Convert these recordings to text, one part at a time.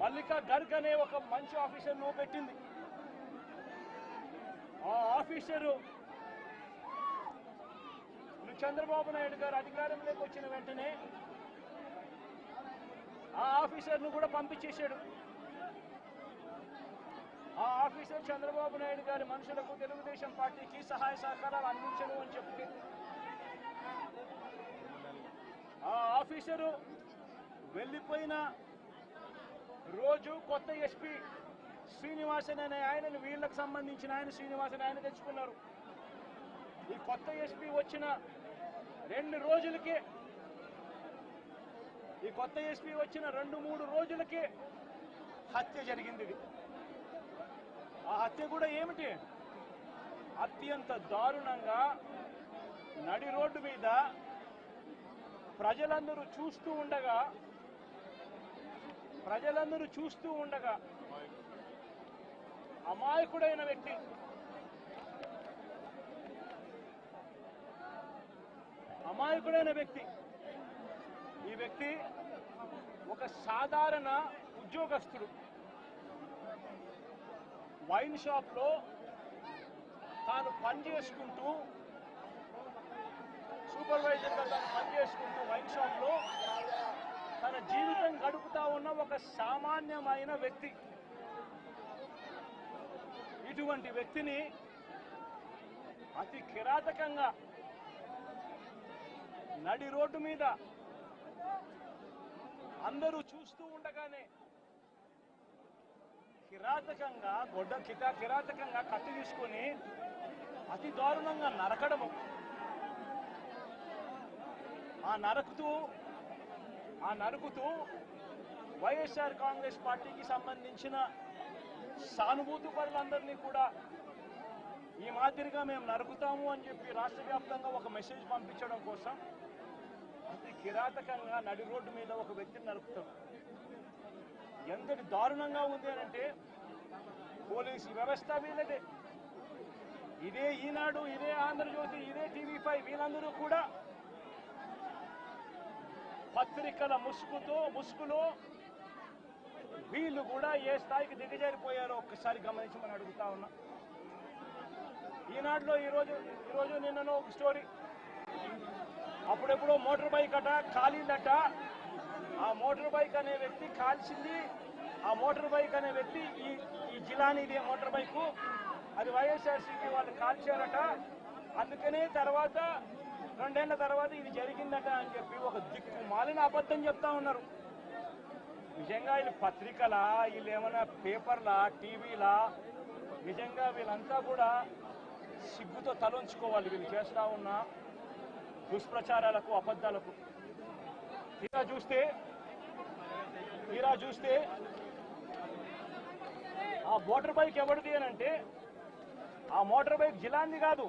మల్లికా గర్గ్ అనే ఒక మంచి ఆఫీసర్ను పెట్టింది ఆ ఆఫీసరు చంద్రబాబు నాయుడు గారు అధికారంలోకి వచ్చిన వెంటనే ఆ ఆఫీసర్ను కూడా పంపించేశాడు. ఆ ఆఫీసర్ చంద్రబాబు నాయుడు గారి మనుషులకు తెలుగుదేశం పార్టీకి సహాయ సహకారాలు అందించను అని చెప్పి ఆ ఆఫీసరు వెళ్ళిపోయిన రోజు కొత్త ఎస్పీ శ్రీనివాసన్ అనే ఆయనని వీళ్ళకి సంబంధించిన ఆయన శ్రీనివాసన్ ఆయన తెచ్చుకున్నారు. ఈ కొత్త ఎస్పీ వచ్చిన రెండు రోజులకే ఈ కొత్త ఎస్పీ వచ్చిన రెండు మూడు రోజులకే హత్య జరిగింది ఇది. ఆ హత్య కూడా ఏమిటి? అత్యంత దారుణంగా నడి రోడ్డు మీద ప్రజలందరూ చూస్తూ ఉండగా ప్రజలందరూ చూస్తూ ఉండగా అమాయకుడైన వ్యక్తి అమాయకుడైన వ్యక్తి. ఈ వ్యక్తి ఒక సాధారణ ఉద్యోగస్తుడు. వైన్ షాప్లో తాను పని చేసుకుంటూ సూపర్వైజర్గా తాను పని చేసుకుంటూ వైన్ షాప్లో తన జీవితం ఉన్న ఒక సామాన్యమైన వ్యక్తి. ఇటువంటి వ్యక్తిని అతి కిరాతకంగా నడి రోడ్డు మీద అందరూ చూస్తూ ఉండగానే కిరాతకంగా గొడ్డ కిట కిరాతకంగా కత్తి తీసుకొని అతి దారుణంగా నరకడము. ఆ నరుకుతూ ఆ నరుకుతూ వైఎస్ఆర్ కాంగ్రెస్ పార్టీకి సంబంధించిన సానుభూతి పరులందరినీ కూడా ఈ మాదిరిగా మేము నరుకుతాము అని చెప్పి రాష్ట్ర వ్యాప్తంగా ఒక మెసేజ్ పంపించడం కోసం అతి కిరాతకంగా నడి రోడ్డు మీద ఒక వ్యక్తిని నరుకుతాం. ఎంతటి దారుణంగా ఉంది అని అంటే పోలీసు వ్యవస్థ వీళ్ళదే ఇదే ఈనాడు ఇదే ఆంధ్రజ్యోతి ఇదే టీవీ ఫైవ్ వీళ్ళందరూ కూడా పత్రికల ముసుగుతో ముసుగులో వీళ్ళు కూడా ఏ స్థాయికి దిగజారిపోయారో ఒక్కసారి గమనించమని అడుగుతా ఉన్నా. ఈనాడులో ఈరోజు ఈరోజు నిన్ననో ఒక స్టోరీ. అప్పుడెప్పుడో మోటార్ బైక్ అట కాలిందట. ఆ మోటార్ బైక్ అనే వ్యక్తి కాల్చింది. ఆ మోటార్ బైక్ అనే వ్యక్తి ఈ ఈ జిలానీది మోటార్ బైక్. అది వైఎస్ఆర్సీపీ వాళ్ళు కాల్చారట. అందుకనే తర్వాత రెండేళ్ళ తర్వాత ఇది జరిగిందట అని చెప్పి ఒక దిక్కు మాలిన అబద్ధం చెప్తా ఉన్నారు. నిజంగా వీళ్ళు పత్రికలా వీళ్ళు ఏమైనా పేపర్లా టీవీలా నిజంగా వీళ్ళంతా కూడా సిగ్గుతో తలంచుకోవాలి వీళ్ళు చేస్తా ఉన్న దుష్ప్రచారాలకు అబద్ధాలకు. తీరా చూస్తే తీరా చూస్తే ఆ మోటార్ బైక్ ఎవరిది అని అంటే ఆ మోటార్ బైక్ జిలాంది కాదు.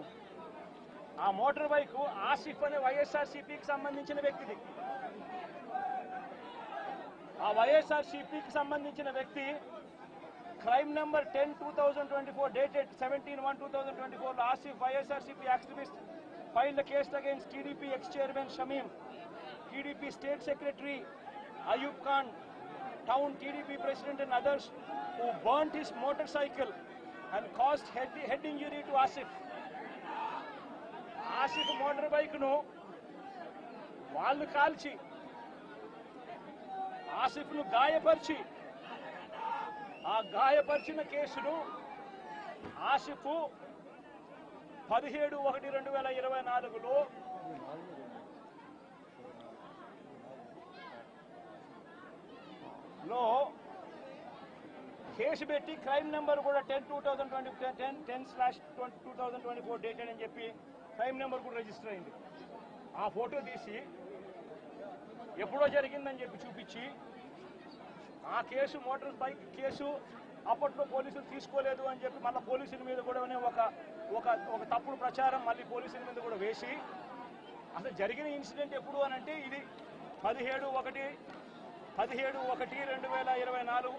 ఆ మోటార్ బైక్ ఆసిఫ్ అనే వైఎస్ఆర్సీపీకి సంబంధించిన వ్యక్తిది. ఆ వైఎస్ఆర్సీపీకి సంబంధించిన వ్యక్తి crime number ten two thousand twenty four dated seventeen one two thousand twenty four Asif YSRCP activist filed a case against TDP ex-chairman Shamim, TDP state secretary Ayub Khan, town TDP president and others who burnt his motorcycle and caused head, head injury to Asif. Asif motor బైక్ను వాళ్ళు కాల్చి ఆసిఫ్ను గాయపరిచి ఆ గాయపరిచిన కేసును ఆసిఫ్ పదిహేడు ఒకటి రెండు వేల ఇరవై నాలుగులో లో కేసు పెట్టి క్రైమ్ నెంబర్ కూడా ten two thousand twenty ten ten slash twenty two thousand twenty four dated అని చెప్పి క్రైమ్ నెంబర్ కూడా రిజిస్టర్ అయింది. ఆ ఫోటో తీసి ఎప్పుడో జరిగిందని చెప్పి చూపించి ఆ కేసు మోటార్ బైక్ కేసు అప్పట్లో పోలీసులు తీసుకోలేదు అని చెప్పి మళ్ళీ పోలీసుల మీద కూడా ఒక ఒక ఒక తప్పుడు ప్రచారం మళ్ళీ పోలీసుల మీద కూడా వేసి అసలు జరిగిన ఇన్సిడెంట్ ఎప్పుడు అని అంటే ఇది పదిహేడు ఒకటి పదిహేడు ఒకటి రెండు వేల ఇరవై నాలుగు.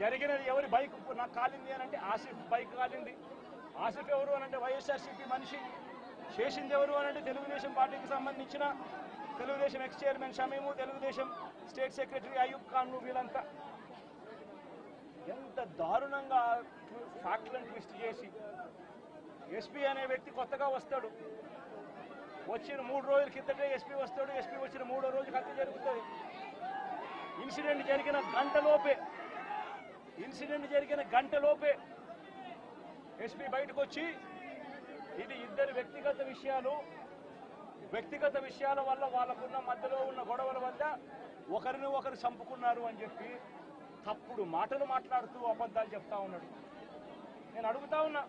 జరిగినది ఎవరి బైక్? నాకు కాలింది అని అంటే ఆసిఫ్ బైక్ కాలింది. ఆసిఫ్ ఎవరు అని అంటే వైఎస్ఆర్సీపీ మనిషి. చేసింది ఎవరు అని అంటే తెలుగుదేశం పార్టీకి సంబంధించిన Telugu Desam ex chairman Shamim Telugu Desam state secretary Ayub ఖాన్ను వీళ్ళంతా ఎంత దారుణంగా ఫ్యాక్ట్లను ట్విస్ట్ చేసి ఎస్పీ అనే వ్యక్తి కొత్తగా వస్తాడు. వచ్చిన మూడు రోజుల కిందటే ఎస్పీ వస్తాడు ఎస్పీ వచ్చిన మూడో రోజు హత్య జరుగుతుంది. ఇన్సిడెంట్ జరిగిన గంటలోపే ఇన్సిడెంట్ జరిగిన గంటలోపే ఎస్పీ బయటకు వచ్చి ఇది ఇద్దరు వ్యక్తిగత విషయాలు వ్యక్తిగత విషయాల వల్ల వాళ్ళకున్న మధ్యలో ఉన్న గొడవల వల్ల ఒకరిని ఒకరు చంపుకున్నారు అని చెప్పి తప్పుడు మాటలు మాట్లాడుతూ అబద్ధాలు చెప్తా ఉన్నాడు. నేను అడుగుతా ఉన్నా.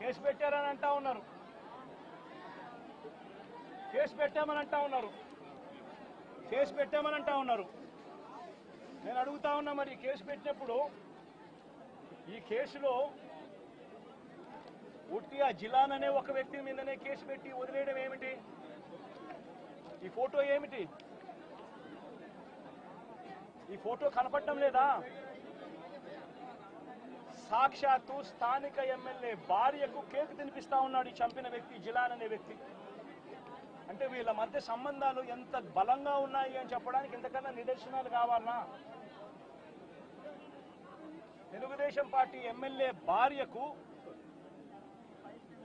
కేసు పెట్టారని అంటా ఉన్నారు. కేసు పెట్టామని అంటా ఉన్నారు. కేసు పెట్టామని అంటా ఉన్నారు. నేను అడుగుతా ఉన్నా మరి కేసు పెట్టినప్పుడు ఈ కేసులో ఉట్టి ఆ జిలాననే ఒక వ్యక్తి మీదనే కేసు పెట్టి వదిలేయడం ఏమిటి? ఈ ఫోటో ఏమిటి? ఈ ఫోటో కనపడటం లేదా? సాక్షాత్తు స్థానిక ఎమ్మెల్యే భార్యకు కేక్ తినిపిస్తా ఉన్నాడు ఈ చంపిన వ్యక్తి జిలాన్ అనే వ్యక్తి. అంటే వీళ్ళ మధ్య సంబంధాలు ఎంత బలంగా ఉన్నాయి అని చెప్పడానికి ఇంతకన్నా నిదర్శనాలు కావాలనా తెలుగుదేశం పార్టీ ఎమ్మెల్యే భార్యకు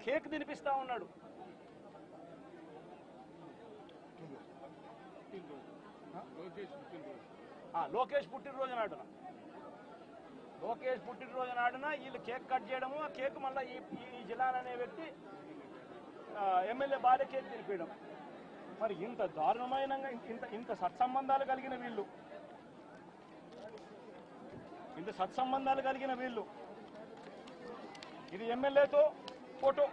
కేక్ తినిపిస్తా ఉన్నాడు. లోకేష్ పుట్టినరోజు. నాడున. లోకేష్ పుట్టినరోజు నాడున వీళ్ళు కేక్ కట్ చేయడము ఆ కేక్ మళ్ళీ ఈ ఈ జిల్లాన్ అనే వ్యక్తి ఎమ్మెల్యే భార్య కేక్ తినిపించడం మరి ఇంత దారుణమైన ఇంత ఇంత సత్సంబంధాలు కలిగిన వీళ్ళు. ఇంత సత్సంబంధాలు కలిగిన వీళ్ళు. ఇది ఎమ్మెల్యేతో ఫోటో